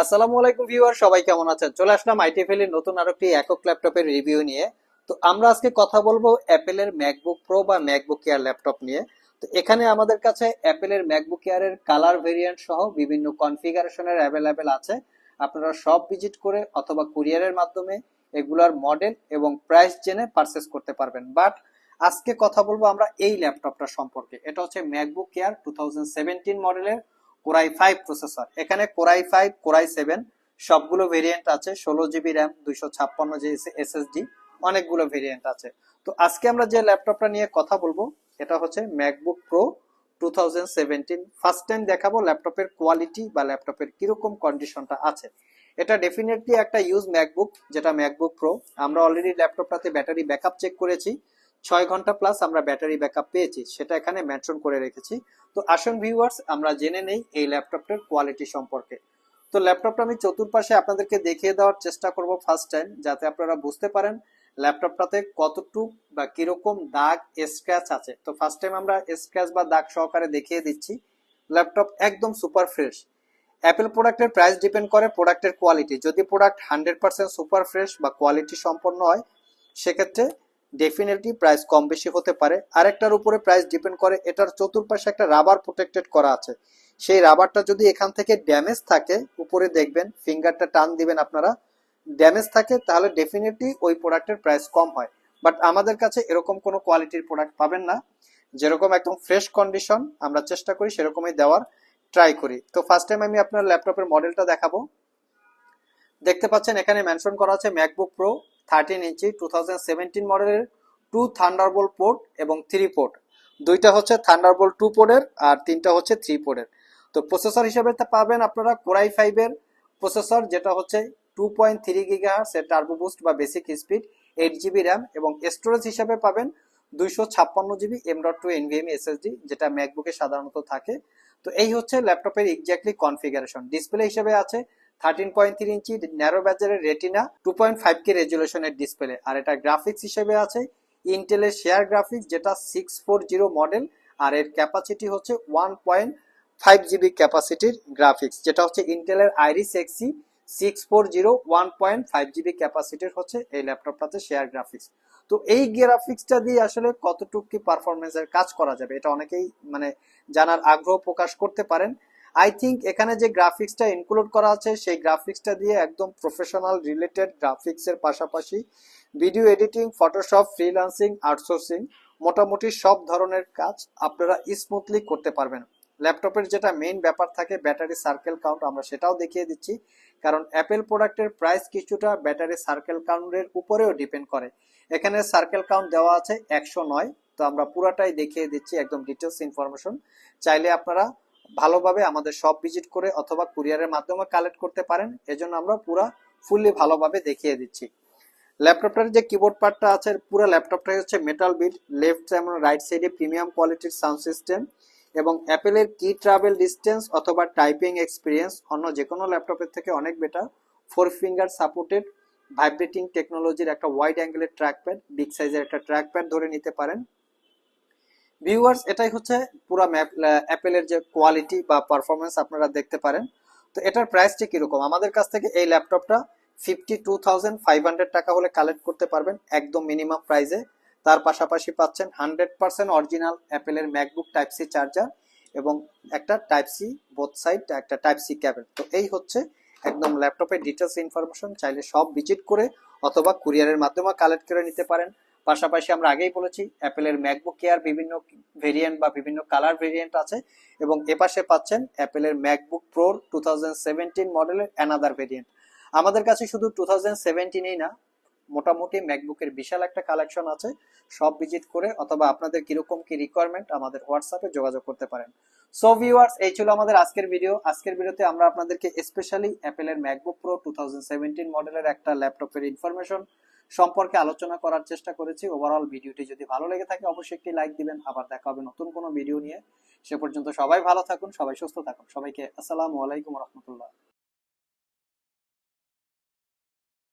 আসসালামু আলাইকুম ভিউয়ার, সবাই কেমন আছেন? চলে আসলাম আইটিএফএল এর নতুন আরও একটি একক ল্যাপটপের রিভিউ নিয়ে। তো আমরা আজকে কথা বলব অ্যাপেলের ম্যাকবুক প্রো বা ম্যাকবুক এয়ার ল্যাপটপ নিয়ে। তো এখানে আমাদের কাছে অ্যাপেলের ম্যাকবুক এয়ারের কালার ভেরিয়েন্ট সহ বিভিন্ন কনফিগারেশনের অ্যাভেলেবেল আছে। আপনারা সব ভিজিট করে অথবা কুরিয়ারের মাধ্যমে এগুলার মডেল এবং প্রাইস জেনে পারচেস করতে পারবেন। বাট আজকে কথা বলব আমরা এই ল্যাপটপটা সম্পর্কে। এটা হচ্ছে ম্যাকবুক এয়ার টু মডেলের কোরাই ফাইভ প্রসেসর এখানে core i five core i seven সবগুলো ভেরিয়েন্ট আছে, ষোলো জিবি র্যাম দুইশো ছাপ্পান্ন জি এসএসডি অনেকগুলো ভেরিয়েন্ট আছে। তো আজকে আমরা যে ল্যাপটপটা নিয়ে কথা বলব, এটা হচ্ছে MacBook Pro two first time দেখাবো ল্যাপটপের কোয়ালিটি বা ল্যাপটপের কীরকম কন্ডিশনটা আছে। এটা ডেফিনেটলি একটা ইউজ ম্যাকবুক যেটা ম্যাকবুক প্রো আমরা অলরেডি ল্যাপটপটাতে ব্যাটারি ব্যাকআপ চেক করেছি। ছয় ঘণ্টা প্লাস আমরা ব্যাটারি ব্যাকআপ পেয়েছি, সেটা এখানে মেনশন করে রেখেছি। তো আসুন ভিউয়ার্স আমরা জেনে নেই এই ল্যাপটপটার কোয়ালিটি সম্পর্কে। তো ল্যাপটপটা আমি চতুর্পাশে আপনাদেরকে দেখিয়ে দেওয়ার চেষ্টা করব ফার্স্ট টাইম যাতে আপনারা বুঝতে পারেন ল্যাপটপটাতে কতটুক বা কীরকম দাগ স্ক্র্যাচ আছে। তো ফার্স্ট টাইম আমরা স্ক্র্যাচ বা দাগ সহকারে দেখিয়ে দিচ্ছি। ল্যাপটপ একদম সুপার ফ্রেশ অ্যাপেল প্রোডাক্টের প্রাইস ডিপেন্ড করে প্রোডাক্টের কোয়ালিটি যদি product hundred percent super fresh বা কোয়ালিটি সম্পন্ন হয়, সেক্ষেত্রে ডেফিনেটলি প্রাইস কম বেশি হতে পারে। আরেকটার উপরে প্রাইস ডিপেন্ড করে, এটার চতুর্পাশে একটা রাবার প্রোটেক্টেড করা আছে। সেই রাবারটা যদি এখান থেকে ড্যামেজ থাকে, উপরে দেখবেন ফিঙ্গারটা টান দিবেন আপনারা ড্যামেজ থাকে, তাহলে ডেফিনেটলি ওই প্রোডাক্টের প্রাইস কম হয়। বাট আমাদের কাছে এরকম কোনো কোয়ালিটির প্রোডাক্ট পাবেন না। যেরকম একদম ফ্রেশ কন্ডিশন আমরা চেষ্টা করি সেরকমই দেওয়ার ট্রাই করি। তো ফার্স্ট টাইম আমি আপনার ল্যাপটপের মডেলটা দেখাবো। দেখতে পাচ্ছেন, এখানে মেনশন করা আছে MacBook Pro thirteen inch two মডেলের টু থান্ডারবোল্ট পোর্ট এবং থ্রি পোর্ট দুইটা হচ্ছে থান্ডারবোল্ট টু পোর্টের আর তিনটা হচ্ছে থ্রি পোর্টের তো প্রসেসর হিসেবে পাবেন আপনারা কোরাই ফাইভের প্রসেসর যেটা হচ্ছে টু পয়েন্ট থ্রি গিগা এর টার্বো বুস্ট বা basic speed eight GB RAM এবং স্টোরেজ হিসেবে পাবেন দুইশো ছাপ্পান্ন GB M dot two NVM SSD যেটা ম্যাকবুকে সাধারণত থাকে। তো এই হচ্ছে ল্যাপটপের এক্স্যাক্টলি কনফিগারেশন ডিসপ্লে হিসেবে আছে thirteen point three inch narrow ব্যাজারের Retina two point five K রেজুলেশনের display আর এটা গ্রাফিক্স হিসেবে আছে। ইন্টেলের শেয়ার গ্রাফিক্স যেটা সিক্স ফোর জিরো মডেল আর এর ক্যাপাসিটি হচ্ছে ওয়ান পয়েন্ট ফাইভ জিবি ক্যাপাসিটির গ্রাফিক্স যেটা হচ্ছে ইন্টেলের Iris Xe six four zero one point five GB ক্যাপাসিটির হচ্ছে এই ল্যাপটপটাতে শেয়ার গ্রাফিক্স তো এই গ্রাফিক্সটা দিয়ে আসলে কতটুকু কি পারফরমেন্সের কাজ করা যাবে, এটা অনেকেই মানে জানার আগ্রহ প্রকাশ করতে পারেন। আই থিঙ্ক এখানে যে গ্রাফিক্সটা ইনক্লুড করা আছে, সেই গ্রাফিক্সটা দিয়ে একদম প্রফেশনাল রিলেটেড গ্রাফিক্সের পাশাপাশি video editing Photoshop freelancing outsourcing মোটামুটি সব ধরনের কাজ আপনারা স্মুথলি করতে পারবেন। ল্যাপটপের যেটা মেইন ব্যাপার থাকে ব্যাটারি সার্কেল কাউন্ট আমরা সেটাও দেখিয়ে দিচ্ছি। কারণ অ্যাপেল প্রোডাক্টের প্রাইস কিছুটা ব্যাটারি সার্কেল কাউন্টের উপরেও ডিপেন্ড করে। এখানে সার্কেল কাউন্ট দেওয়া আছে একশো নয়, তো আমরা পুরাটাই দেখিয়ে দিচ্ছি, একদম ডিটেলস ইনফরমেশন চাইলে আপনারা ভালোভাবে আমাদের সব ভিজিট করে অথবা কুরিয়ারের মাধ্যমে কালেক্ট করতে পারেন, এজন্য আমরা পুরা ফুললি ভালোভাবে দেখিয়ে দিচ্ছি। ল্যাপটপটার যে কিবোর্ড পার্টটা আছে, পুরো ল্যাপটপটাই হচ্ছে মেটাল বিট লেফট এবং রাইট সাইডে প্রিমিয়াম কোয়ালিটির সাউন্ড সিস্টেম এবং অ্যাপেলের কি ট্রাভেল ডিস্টেন্স অথবা টাইপিং এক্সপিরিয়েন্স অন্য যে কোনো ল্যাপটপের থেকে অনেক better four finger supported vibrating টেকনোলজির একটা ওয়াইড অ্যাঙ্গেলের ট্র্যাকপ্যাড বিগ সাইজের একটা ট্র্যাকপ্যাড ধরে নিতে পারেন। ভিউয়ার্স এটাই হচ্ছে পুরো অ্যাপেলের যে কোয়ালিটি বা পারফরমেন্স আপনারা দেখতে পারেন। তো এটার প্রাইসটা কীরকম? আমাদের কাছ থেকে এই ল্যাপটপটা fifty two thousand five hundred টাকা হলে কালেক্ট করতে পারবেন একদম মিনিমাম প্রাইসে তার পাশাপাশি পাচ্ছেন হান্ড্রেড পার্সেন্ট অরিজিনাল অ্যাপেলের ম্যাকবুক টাইপ সি চার্জার এবং একটা টাইপ সি বোথ সাইড একটা টাইপ সি ক্যাবেল তো এই হচ্ছে একদম ল্যাপটপের ডিটেলস ইনফরমেশন চাইলে সব ভিজিট করে অথবা কুরিয়ারের মাধ্যমে কালেক্ট করে নিতে পারেন। পাশাপাশি আমরা আগেই বলেছি, অ্যাপেলের ম্যাকবুক এয়ার বিভিন্ন ভেরিয়েন্ট বা বিভিন্ন কালার ভেরিয়েন্ট আছে এবং এপাশে পাচ্ছেন অ্যাপেলের ম্যাকবুক প্রো টু মডেলের অ্যানাদার ভেরিয়েন্ট আমাদের কাছে শুধু টু থাউজেন্ড না, মোটামুটি ম্যাকবুকের বিশাল একটা কালেকশন আছে। সব ভিজিট করে অথবা আপনাদের কীরকম কি রিকোয়ারমেন্ট আমাদের হোয়াটসঅ্যাপে যোগাযোগ করতে পারেন। সো ভিউয়ার্স এই ছিল আমাদের আজকের ভিডিও আজকের ভিডিওতে আমরা আপনাদেরকে স্পেশালি অ্যাপেলের ম্যাকবুক প্রো টু মডেলের একটা ল্যাপটপের ইনফরমেশন সম্পর্কে আলোচনা করার চেষ্টা করেছি। ওভারঅল ভিডিওটি যদি ভালো লেগে থাকে, অবশ্যই একটি লাইক দিবেন। আবার দেখা হবে নতুন কোনো ভিডিও নিয়ে। সে পর্যন্ত সবাই ভালো থাকুন, সবাই সুস্থ থাকুন। সবাইকে আসসালামু আলাইকুম রহমতুল্লাহ।